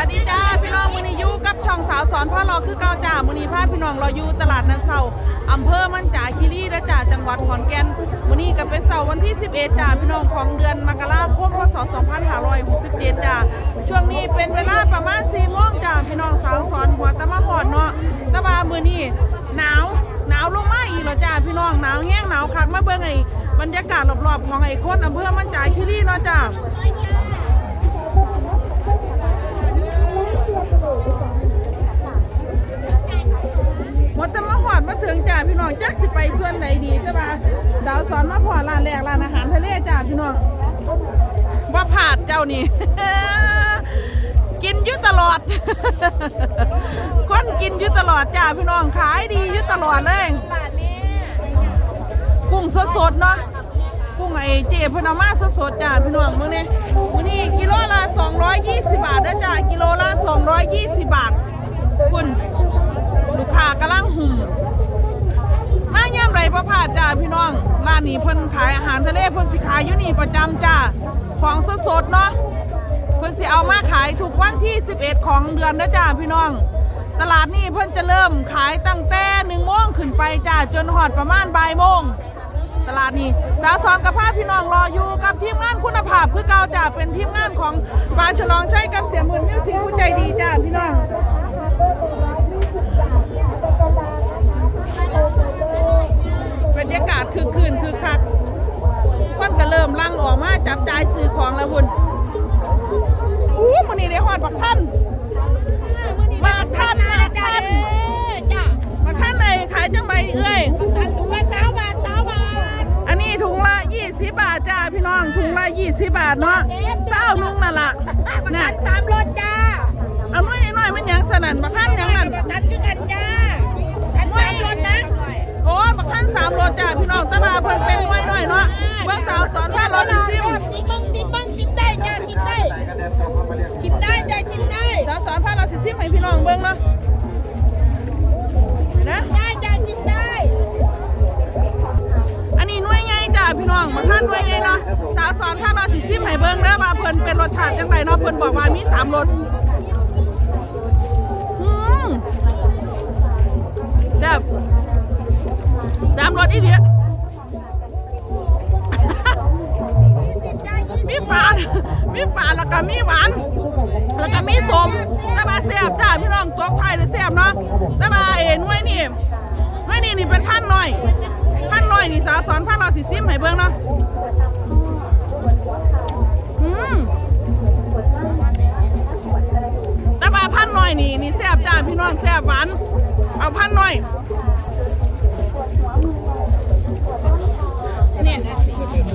วัสดีจ้าพี่น้องมือนี้ยู่กับช่องสาวสอนพ่อรอคือเกาจ้ามือนี้พาพี่น้องเราอยู่ตลาดนัดเสาอำเภอมันจ่าคีรีและจ้าจังหวัดขอนแก่นมือนี้ก็เป็นเสาร์วันที่ 11จ้าพี่น้องของเดือนมกราคมพศ2567จ้าช่วงนี้เป็นเวลาประมาณ4โมงจ้าพี่น้องสาวสอนหัวตะมาหอดเนาะตะบามือนี้หนาวหนาวลงมาอีกแล้วจ้าพี่น้องหนาวแห้งหนาวคักมาเบิ่งไอ้บรรยากาศรอบๆของไอ้โคนอำเภอมันจ่าคีรีเนาะจ้า หมดจะมาหอดมาถึงจ้าพี่น้องจักสิไปส่วนไหนดีจ้าบ่าสาวสอนมาพอร้านแรกร้านอาหารทะเลจ้าพี่น้องว่าผาดเจ้านี่ กินอยู่ตลอด คนกินอยู่ตลอดจ้าพี่น้องขายดีอยู่ตลอดเลยกุ้งสดๆเนาะกุ้งไอเจพนามาสดๆจ้าพี่น้องมื้อนี้มื้อนี้กิโลละ220 บาทเด้อจ้ากิโลละ220 บาท คุณ ค้ากำลังหุ่มมาย่ำไรประพาดจ้าพี่น้องร้านนี้เพิ่นขายอาหารทะเลเพิ่นสิขายอยู่นี่ประจำจ้าของสดๆเนาะเพิ่นสิเอามาขายทุกวันที่ 11 ของเดือนนะจ้าพี่น้อง ตลาดนี้เพิ่นจะเริ่มขายตั้งแต่หนึ่งโมงขึ้นไปจ้าจนหอดประมาณบ่ายโมงตลาดนี้สาวสอนกับพาพี่น้องรออยู่กับทีมงานคุณภาพคือเก่าจ้าเป็นทีมงานของปานฉลองใช้กับเสียหมื่นมิวสิกผู้ใจดีจ้าพี่น้อง บรรยากาศคือคืนคือคักคนก็เริ่มลังออกมาจับจ่ายซื้อของแล้วคุณอู้มันนี่ได้ฮอดบักท่านมาท่านมาท่านจ้าบักท่านเลยขายจังใบเอ้ยอันถุงละสามบาทสามบาท อันนี้ถุงละ20บาทจ้าพี่น้องถุงละ20บาทเนาะเศร้านุ่งนั่นล่ะประน่ะกันสามรถจ้าเอาน้อยน้อยๆมันหยังสนั่นบักท่านหยังนั่นประกันคือกันจ้า อ้บักท่านสามโลจ้าพี่น้องตะบาเพิ่นเป็นน้อยน้อยเนาะเบิ่งสาวสอนว่ารถอีซิมชิมบ้งชิมบ้งชิมได้จ้าชิมได้ชิมได้จ้าชิมได้สาวสอนพาเราสิซิมให้พี่น้องเบิ่งเนาะเห็นะได้จ้าชิมได้ อันนี้หน่วยไงจ้าพี่น้องมาท่านหน่วยไงเนาะสาวสอนพาเราสิซิมให้เบิ่งเด้อว่าเพิ่นเป็นรสชาติจังไดเนาะเพิ่นบอกว่ามีสามรสแซ่บ สามรสอีเดียมีฝาดมีฝาดแล้วก็มีหวาน แล้วก็มีสมแต่ว่าแซ่บจ้าพี่น้องตัวไทยหรือแซ่บเนาะแต่ว่าเอ็นไว้นี่ไว้นี่นี่เป็นพันหน่อย พันหน่อยนี่สาวสอนพันเราสิซิมให้เบิ่งเนาะอืมแต่ว่าพันหน่อยนี่นี่แซ่บจ้าพี่น้องแซ่บหวานเอาพันหน่อย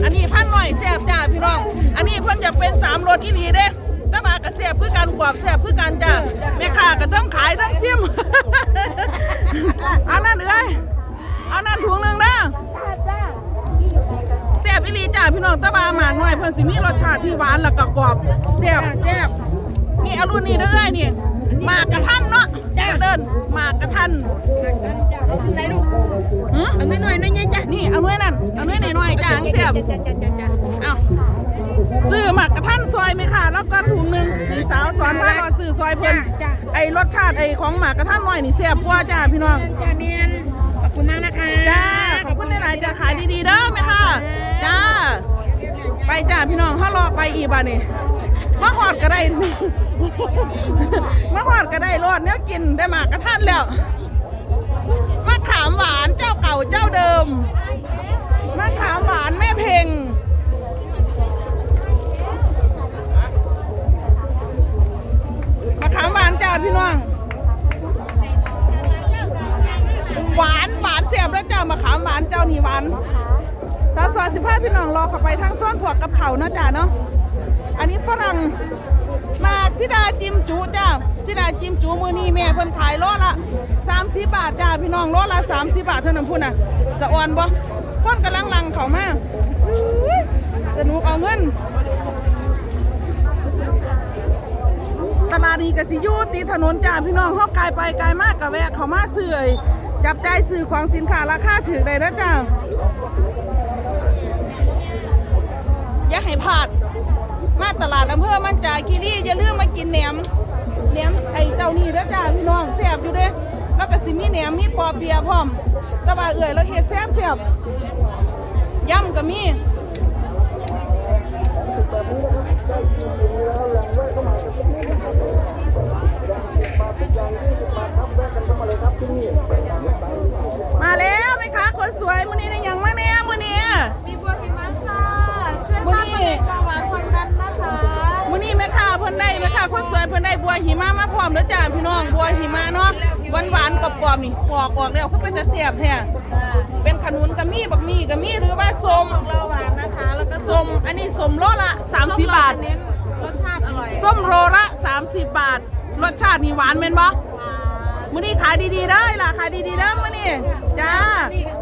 อันนี้พันหน่อยแซ่บจ้าพี่น้อง อันนี้เพิ่นจะเป็นสามรสอีหลีเด้แต่ว่ากระแซ่บคือกันกวาบแซ่บคือกันจ้าแม่ค้าก็ต้องขายทั้งชิมเอานั่นเอ้ยเอานั่นถุงหนึ่งเด้อจ้าแซ่บอีหลีจ้าพี่น้องแตะบาหมากหน่อยเพิ่นสิมีรสชาติที่หวานแล้วก็กรอบแซ่บแซ่บนี่เอารุ่นนี้เด้อเอ้ยนี่หมากกระทันเนาะจ้าเดินหมากกระทันไหนลูกหืมเอาหน่อยหน่อยหน่อยจ้านี่เอาหน่วยนั่นเอาหน่วยหน่อยๆจ้าอัง แซ่บจ้าจ้าเอาซื้อหมากกระทันซอยไหมค่ะแล้วก็ถุงหนึงพี่สาวสอนว่ารอซื้อซอยเพิ่นไอรสชาติไอของหมากกระทันน้อยนี่แซ่บกว่าจ้าพี่น้องจ้าเนียนขอบคุณมากนะคะจ้าขอบคุณหลายๆจ้าขายดีๆเด้อแม่ค่ะจ้าไปจ้าพี่น้องเขารอไปอีบ้านี่มาหอดก็ได้มาหอดก็ได้รอดเนี้ยกินได้หมากกระทันแล้วมะขามหวานเจ้าเก่าเจ้าเดิมะขามหวานแม่เพ็งมะขามหวานจ้าพี่น้อง หวานหวานเสียบแล้วจ้ามะขามหวานเจ้านี่หวานสาวซอยสิบห้าพี่น้องรอเข้าไปทางซ้อนพวกกับเขาเนาะจ้าเนาะ อันนี้ฝรั่งมากสิดาจิมจูจ้าสิดาจิมจูมือนี้แม่เพิ่นขายโลละ30บาทจ้าพี่น้องโลละ30บาทเท่านั้นพุ่นน่ะสะออนบ่ คนกำลังลังเขามาสนุกเอาเงิน ตลาดนี้ก็สิยูตีถนนจ้าพี่น้องเฮาไกลไปไกลมากก็แวะเขามาซื้อไอ้จับใจ่ายซื้อของสินค้าราคาถูกได้นะจ้าอย่าให้พลาด มาตลาดอำเภอมันจาคีรีอย่าลืมมากินแหนมแหนมไอ้เจ้านี่เด้อจ้าพี่น้องแซ่บอยู่เด้แล้วก็สิมีแหนมมีปอเปียพร้อมต่ว่าเอื่อยเราเฮ็ดแซ่บแซ่บ ยำก็มีมาแล้วไหมคะคนสวยมื้อนี้ได้หยังมาแน่มื้อนี้มีบัวหิมะค่ะช่วยมื้อต้านนี้มะเร็งเบาหวานความดันนะคะมื้อนี้แม่ค้าเพิ่นได้แม่ค้าคนสวยเพิ่นได้บัวหิมะมาพร้อมแล้วจ้าพี่น้องบัวหิมะเนาะ หวานหวานๆกรอบๆนี่ปอกออกแล้วคือเป็นจะเสียบแท้เป็นขนุนก็มีบักมีก็มีหรือว่าส้มเบาหวานนะคะ แล้วก็ส้มอันนี้ส้มโลละ30บาทเน้นรสชาติอร่อยส้มโลละ30บาท รสชาตินี่หวานแม่นบ่มื้อนี้ขายดีๆได้ล่ะขายดีๆเด้อมื้อนี้จ้า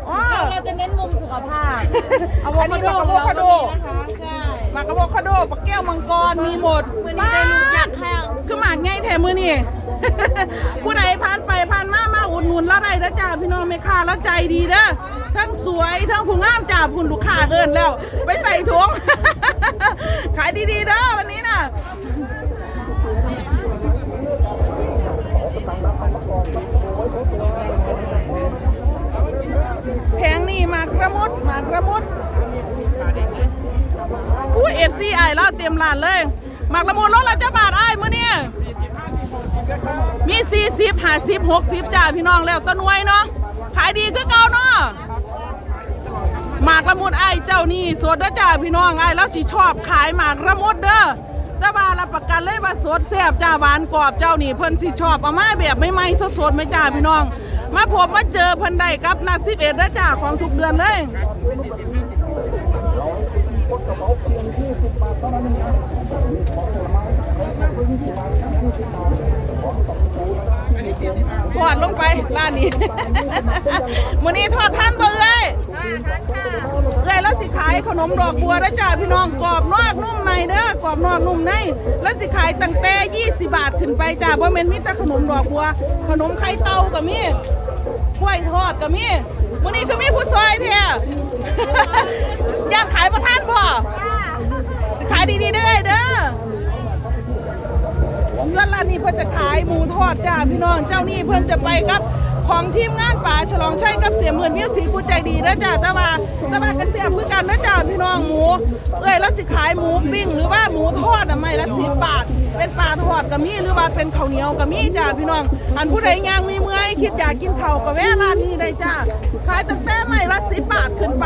อ๋อเราจะเน้นมุมสุขภาพอะโวคาโดของเราก็มีนะคะใช่หมากอะโวคาโดปักแก้วมังกรมีหมดมื้อนี้ได้ลูกยักษ์แห้งคือหมากไงแถมมือนี่ ผู้ใดผ่านไปผ่านมามาอุดหนุนแล้วได้แล้วจ้าพี่น้องแม่ค้าแล้วใจดีเด้อทั้งสวยทั้งผู้งามจ้าคุณลูกค้าเอินแล้ว ไปใส่ถุงขายดีๆเด้อวันนี้น่ะแพงนี่หมากระมุดหมากระมุดอุ้เอฟซีไอแล้วเตรียมร้านเลยหมากละมุนรถละเจ้าบาทไอ้ายมื้อนี้ มีสี่สิบห้าสิบหกสิบจ้าพี่น้องแล้วต้นไว้เนาะขายดีคือเก่าเนาะหมากละมุนไอ้เจ้านี่สดเด้อจ้าพี่น้องไอ้แล้วสิชอบขายหมากละมุนเด้อแต่ว่ารับประกันเลยว่าสดแซ่บจ้าหวานกรอบเจ้านี่เพิ่นสิชอบเอามาแบบไม่ไหม้สดๆไหม่จ้าพี่น้อง มาพบมาเจอเพิ่นได้กับนาสิบเอ็ดเด้อจ้าของทุกเดือนเลย ท อดลงไปร้านนี้ มื้อนี้ทอดท่านเบิ่งเลยเลยแล้วสิขายขนมดอกบัวนะจ้าพี่น้องกรอบนอกนุ่มในเด้อกรอบนอกนุ่มในแล้วสิขายตั้งแต่20 บาทขึ้นไปจ้าบ่แม่นมีแต่ขนมดอกบัว ขนมไข่เต่าก็มีกล้วยทอดก็มีมื้อนี้คือมีผู้ซอยแท้ย่านขายประทานพ่อขายดีๆเด้อเด้อ ส่วนร้านนี้เพิ่นจะขายหมูทอดจ้าพี่น้องเจ้านี่เพิ่นจะไปกับของทีมงานป่าฉลองชัยกับเสียหมื่นวิวสีผู้ใจดีนะจ้าแต่ว่าแต่ว่ากระเสียบคือกันนะจ้าพี่น้องหมู เอ้ยแล้วสิขายหมูปิ้งหรือว่าหมูทอดอะไม่ละสิบบาท เป็นปลาทอดก็มีหรือว่าเป็นข้าวเหนียวก็มีจ้าพี่น้อง อันผู้ใดย่างมีเมื่อยคิดอยากกินข้าวก็แวะร้านนี้ได้จ้าขายตั้งแต่ไม่ละสิบบาทขึ้นไป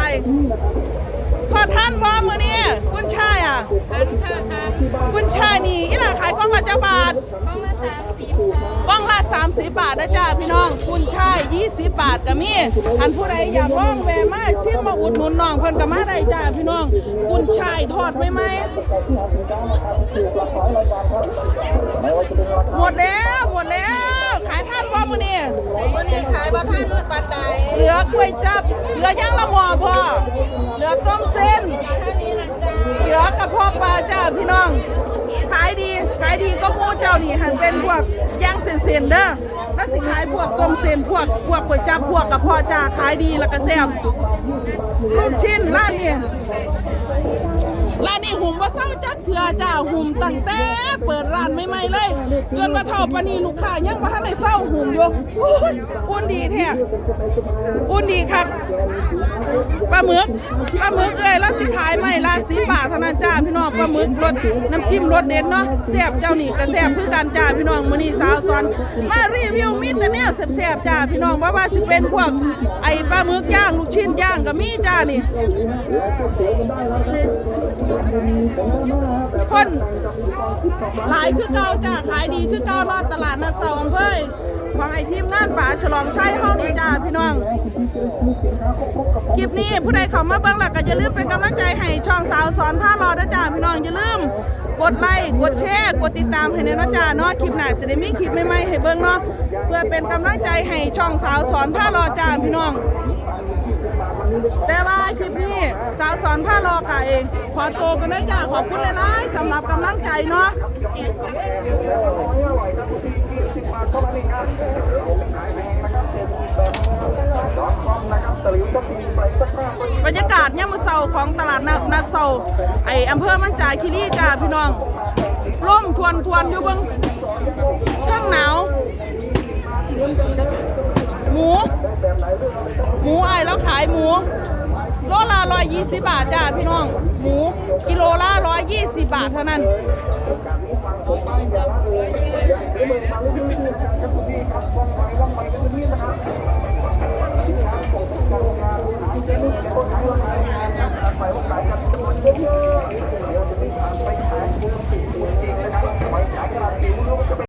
ทอดท่านพร้อมมือนี้คุณชายอะคุณชายนี่ อีหล่าขายกล้องละเจ้าบาท กล้องละ30บาทนะจ้าพี่น้องคุณชาย20บาทก็มีอันผู้ใดอยากลองแวะมาชิมมาอุดหนุนน้องเพิ่นก็มาได้จ้าพี่น้องคุณชายทอดไหมไหมหมดแล้วหมดแล้ว ขายท่านพร้อมมือนี้วันนี้ขายบะท่านมืดปันได เหลือกล้วยจับ เหลือย่างละหมอพ่อ เหลือต้มเส้น เหลือกระเพาะปลาจ้าพี่น้อง ขายดี ขายดีก็มูเจ้านี่หันเป็นพวกย่างเซนๆเด้อแล้วสิขายพวกต้มเส้นพวกพวกก๋วยจับพวกกระเพาะจ้าขายดีแล้วก็แซ่บลูกชิ้นร้านนี้ ร้านนี้หุ่มว่าเศร้าจักเถื่อจ้าหุ่มตั้งแต่เปิดร้านใหม่ๆเลย จนมาเท่าปานีลูกค้ายังบ่ทันได้เศร้าหุ่มอยู่อุ้ยอุ่นดีแท้อุ่นดีครับปลาหมึกปลาหมึกเอ้ยแล้วสิขายไม่ละสิบบาทเท่านั้นจ้าพี่น้องปลาหมึกรสน้ำจิ้มรสเด็ดเนาะแซ่บเจ้านี่ก็แซ่บคือกันจ้าพี่น้องมื้อนี้สาวสอนมารีวิวมีแต่แนวแซ่บๆจ้าพี่น้องว่าว่าสิเป็นพวกไอ้ปลาหมึกย่างลูกชิ้นย่างก็มีจ้านี่ คนหลายคือเก่าจ้าขายดีคือเก่านอดตลาดนัดเสาอำเภอของไอทีมงานป่าฉลองชัยเฮานี่จ้าพี่น้อง คลิปนี้ผู้ใดเข้ามาเบิ่งแล้วก็อย่าลืมเป็นกำลังใจให้ช่องสาวสอนผ้ารอนะจ้าพี่น้องอย่าลืมกดไลค์กดแชร์กดติดตามให้ในนะจ้าเนาะคลิปหน้าสิได้มีคลิปใหม่ๆให้เบิ่งเนาะเพื่อเป็นกำลังใจให้ช่องสาวสอนผ้ารอจ้าพี่น้อง แต่ว่าคลิปนี้สาวสอนผ้ารอกะเอง ขอโตวกันด้จ้าขอบคุณหลายๆสำหรับกำลังใจเนาะบรรยากาศเนี่ยมือเสาของตลาดนัดเสาไออำเภอมันจายคีรีจ้าพี่น้องร่มทวนทวนอยู่เบิ่งข้างหนาว หมู หมูไอ้แล้วขายหมู โลละร้อยยี่สิบบาทจ้าพี่น้อง หมู กิโลละร้อยยี่สิบบาทเท่านั้นเ